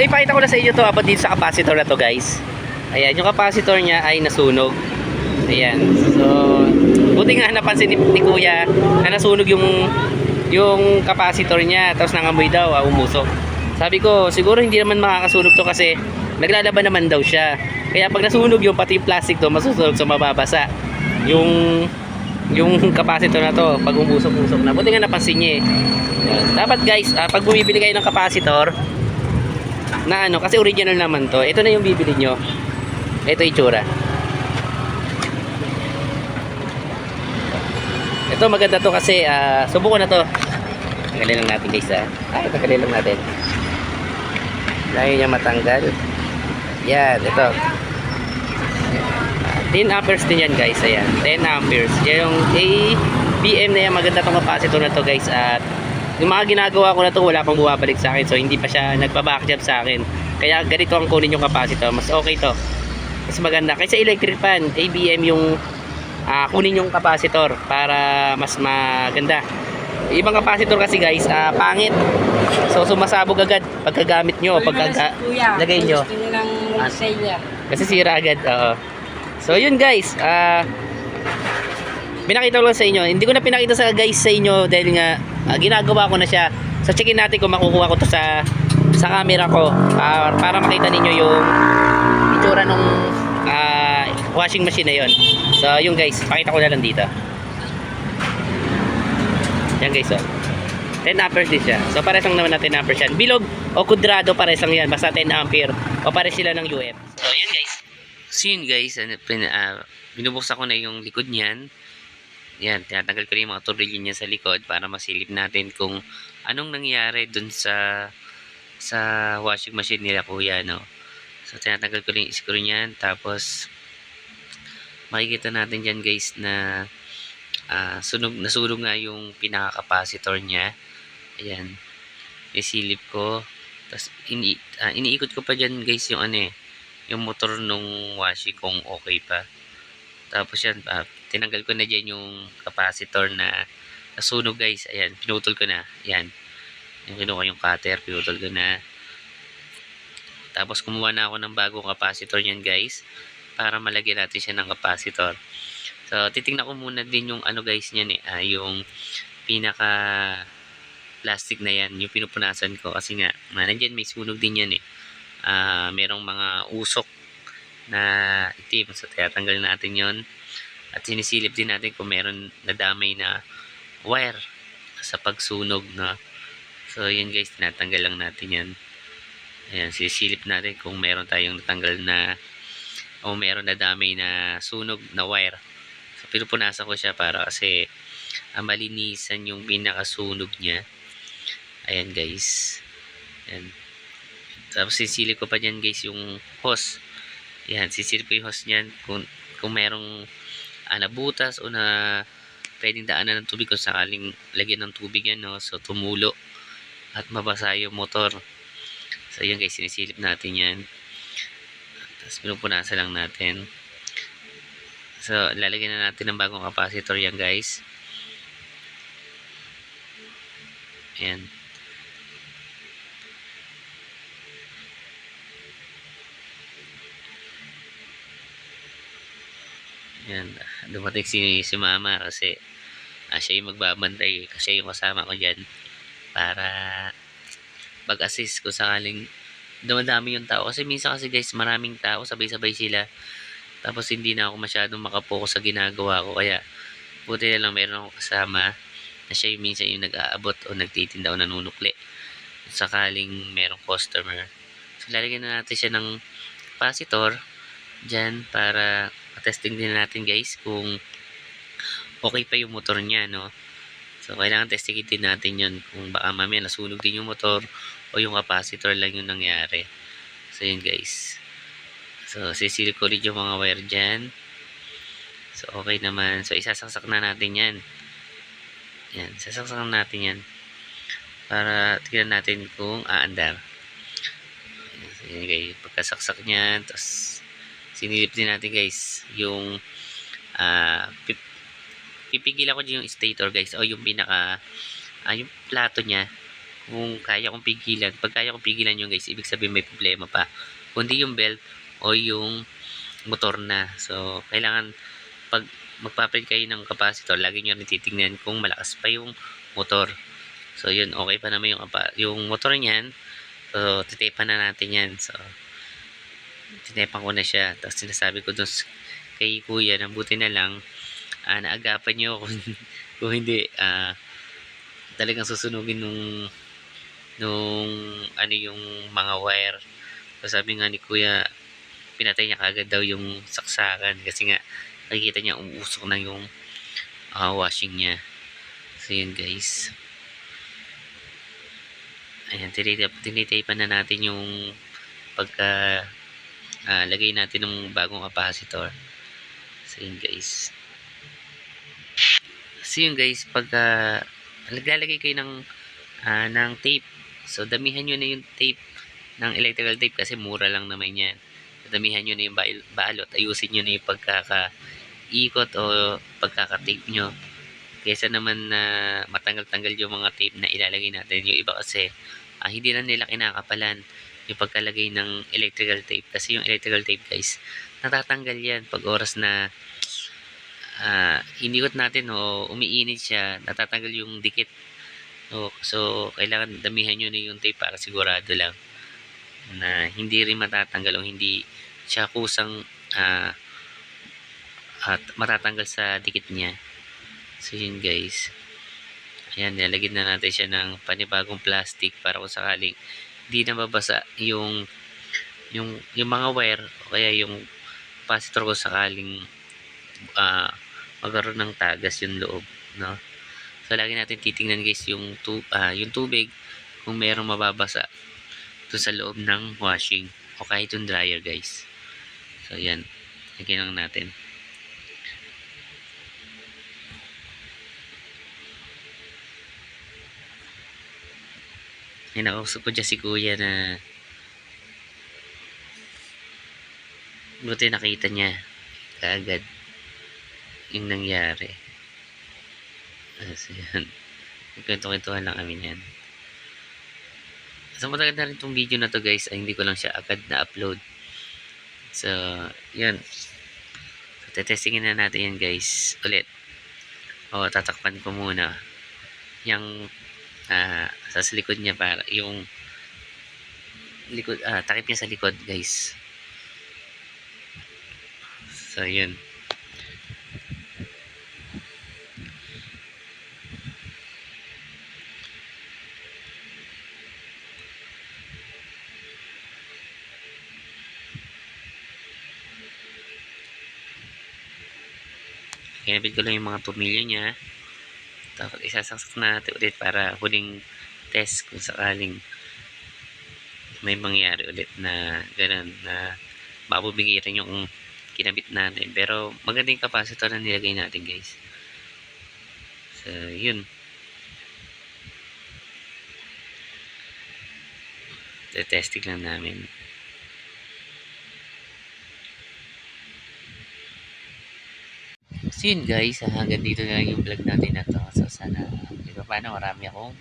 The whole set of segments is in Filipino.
So ipakita ko na sa inyo to about dito sa capacitor na to guys. Ayan, yung capacitor niya ay nasunog. Ayan. So, buti nga napansin ni, ni Kuya na nasunog yung yung capacitor niya tapos nangamoy daw, ah, umusok. Sabi ko, siguro hindi naman makakasunog to kasi naglalaban naman daw siya. Kaya pag nasunog yung pati yung plastic to, masusunog sa mababasa. Yung yung capacitor na to pag umusok-usok na. Buti nga napansin niya eh. Dapat guys, ah, pag bumibili kayo ng capacitor, na ano, kasi original naman to. Ito na yung bibili nyo. Ito itsura. Ito maganda to kasi ah, subukan na to. Tanggalin lang natin guys ah. Ay, tanggalin lang natin. Layo niya matanggal. Yan, ito. Ah, 10 amperes din yan guys. Ayan, 10 amperes. Yung ABM na yan. Maganda tong capacitor na to guys. At yung mga ginagawa ko na to wala pang bumabalik sa akin. So hindi pa siya nagpa-backjab sa akin. Kaya ganito ang kunin yung capacitor. Mas okay to. Mas maganda. Kaysa electric fan, ABM yung ah, kunin yung capacitor para mas maganda. Ibang capacitor kasi guys, ah, pangit. So sumasabog agad pagkagamit nyo o pagka Kuya, lagay nyo. Ah. Kasi sira agad. Oo. So yun guys, ah pinakita ko lang sa inyo. Hindi ko na pinakita sa guys sa inyo dahil nga ah, ginagawa ko na siya. So checkin natin kung makukuha ko to sa sa camera ko ah, para makita ninyo yung itsura nung ah, washing machine na yon. So yun guys, pakita ko na lang dito. Yan guys oh. 10 ampere din siya. So pares lang naman na 10 ampere yan. Bilog o kudrado pares lang yan. Basta 10 ampere. O pares sila ng UF. So yun guys. So yun guys. Ah, binubuksan ko na yung likod niyan. Yan. Tinatanggal ko na yung mga tornilyo niya sa likod para masilip natin kung anong nangyari dun sa sa washing machine nila kuya no. So tinatanggal ko na yung screw niyan. Tapos makikita natin dyan guys na ah, sunog, nasunog nga yung pinaka-capacitor niya. Ayan. Isilip ko. Tapos, ini, ah, iniikot ko pa dyan guys yung ano eh. Yung motor nung washi kung okay pa. Tapos yan, ah, tinanggal ko na dyan yung capacitor na nasunog guys. Ayan, pinutol ko na. Ayan. Yung kinuha yung cutter, pinutol ko na. Tapos kumuha na ako ng bagong capacitor niyan guys. Para malagyan natin siya ng capacitor. So, titingnan ko muna din yung ano guys niyan eh. ah, yung pinaka plastic na yan, yung pinupunasan ko kasi nga, ah, nandyan may sunog din yan eh. Ah, merong mga usok na itim. So, tinatanggal natin yon At sinisilip din natin kung meron nadamay na wire sa pagsunog na. So, yun guys, tinatanggal lang natin yan. Ayan, sisilip natin kung meron tayong natanggal na o meron nadamay na sunog na wire. So, pinupunasan ko siya para kasi ah, malinisan yung pinakasunog niya. Ayan guys. Ayan. Tapos sisilip ko pa dyan guys yung hose. Ayan, sisilip ko yung hose niyan kung, kung merong ah, nabutas o na pwedeng daanan ng tubig kung sakaling lagyan ng tubig yan, no? So, tumulo at mabasa yung motor. So, ayan guys, sinisilip natin yan. Tapos, pinupunasan lang natin. So, lalagyan na natin ng bagong capacitor yan guys. Ayan. Ayan. Dumating si, si mama kasi ah, siya yung magbabantay kasi yung kasama ko dyan para pag-assist kung sakaling dumadami yung tao. Kasi minsan kasi guys, maraming tao, sabay-sabay sila. Tapos hindi na ako masyadong makapokus sa ginagawa ko. Kaya buti na lang meron akong kasama na siya yung minsan yung nag-aabot o nagtitinda o nanunukli. Sakaling merong customer. So lalagyan na natin siya ng capacitor dyan para testing din natin guys kung okay pa yung motor niya no. So kailangan testingin din natin yun kung baka mamaya nasunog din yung motor o yung capacitor lang yung nangyari. So yun guys. So, sisilip ko rin yung mga wire dyan. So, okay naman. So, isasaksak na natin yan. Yan, sasaksak na natin yan. Para tignan natin kung aandar. So, yan guys. Pagkasaksak niyan, tapos sinilip din natin guys yung ah pip, pipigilan ko dyan yung stator guys o yung pinaka ah, yung plato niya kung kaya kong pigilan. Pag kaya kong pigilan yun guys, ibig sabihin may problema pa. Kundi yung belt o yung motor na. So, kailangan pag magpapalit kayo ng capacitor, lagi nyo rin kung malakas pa yung motor. So, yun, okay pa naman yung, yung motor niyan. So, titipan na natin yan. So, tinipan ko na siya. Tapos sinasabi ko dun kay kuya na buti na lang ah, naagapan nyo kung, kung hindi ah, talagang susunugin nung nung ano yung mga wire. So, sabi nga ni kuya pinatay niya kagad daw yung saksakan kasi nga nakikita niya umuusok na yung ah, washing niya. So yun guys. Ayan, tinitip, tinitipan na natin yung pagka ah, lagay natin ng bagong capacitor. So yun guys. So yun guys, pagka naglalagay kayo ng ah, ng tape. So damihan nyo na yung tape ng electrical tape kasi mura lang naman yan. Damihan nyo na yung balot. Ayusin nyo na yung pagkaka-ikot o pagkaka-tape nyo. Kesa naman na matanggal-tanggal yung mga tape na ilalagay natin. Yung iba kasi ah, hindi na nila kinakapalan yung pagkalagay ng electrical tape. Kasi yung electrical tape guys, natatanggal yan pag oras na ah, inikot natin o umiinit siya, natatanggal yung dikit. So, so kailangan damihan nyo na yung tape para sigurado lang na hindi rin matatanggal o hindi siya kusang ah, at matatanggal sa dikit niya. So yun guys. Ayan, nilagyan na natin siya ng panibagong plastic para kung sakaling hindi na babasa yung yung yung mga wire o kaya yung capacitor ko sakaling ah magkaroon ng tagas yung loob, no? So lagi natin titingnan guys yung tu ah, yung tubig kung merong mababasa doon sa loob ng washing o kahit yung dryer guys. So yan, lagyan lang natin. Ay, nakausap ko dyan si kuya na buti nakita niya kaagad yung nangyari. Kasi yan. Nagkwento-kwentuhan lang kami yan. So, matagal na rin itong video na to guys. Ay, hindi ko lang siya agad na-upload. So, yan. So, tetestingin na natin yan guys. Ulit. O, tatakpan ko muna. Yung ah sa likod niya para yung likod ah takip niya sa likod guys. So yun. Kinabit ko lang yung mga tornilyo niya. Tapos isasaksak na natin ulit para huling test kung sakaling may mangyari ulit na ganun na mabubigiran yung kinabit natin. Pero maganda yung capacitor na nilagay natin guys. So, yun. Testing lang namin. So yun guys, hanggang dito na lang yung vlog natin na to. Sana, ba paano, marami akong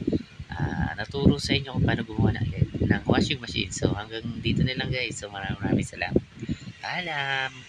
ah, naturo sa inyo kung paano gumawa ng, ng washing machine. So hanggang dito na lang guys. So maraming maraming salamat. Paalam!